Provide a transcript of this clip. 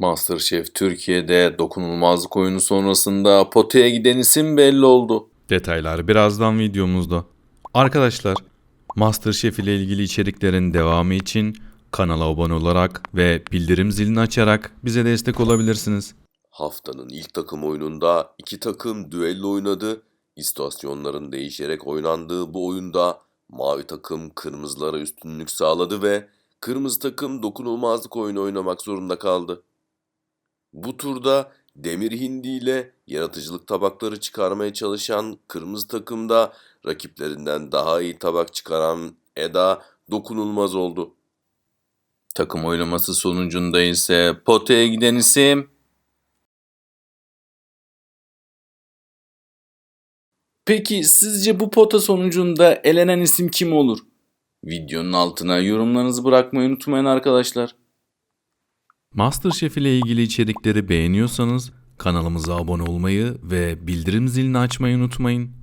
Masterchef Türkiye'de dokunulmazlık oyunu sonrasında potaya giden isim belli oldu. Detaylar birazdan videomuzda. Arkadaşlar, MasterChef ile ilgili içeriklerin devamı için kanala abone olarak ve bildirim zilini açarak bize destek olabilirsiniz. Haftanın ilk takım oyununda iki takım düello oynadı. İstasyonların değişerek oynandığı bu oyunda mavi takım kırmızılara üstünlük sağladı ve kırmızı takım dokunulmazlık oyunu oynamak zorunda kaldı. Bu turda Demir Hindi ile yaratıcılık tabakları çıkarmaya çalışan kırmızı takımda rakiplerinden daha iyi tabak çıkaran Eda dokunulmaz oldu. Takım oylaması sonucunda ise potaya giden isim Peki sizce bu pota sonucunda elenen isim kim olur? Videonun altına yorumlarınızı bırakmayı unutmayın arkadaşlar. MasterChef ile ilgili içerikleri beğeniyorsanız kanalımıza abone olmayı ve bildirim zilini açmayı unutmayın.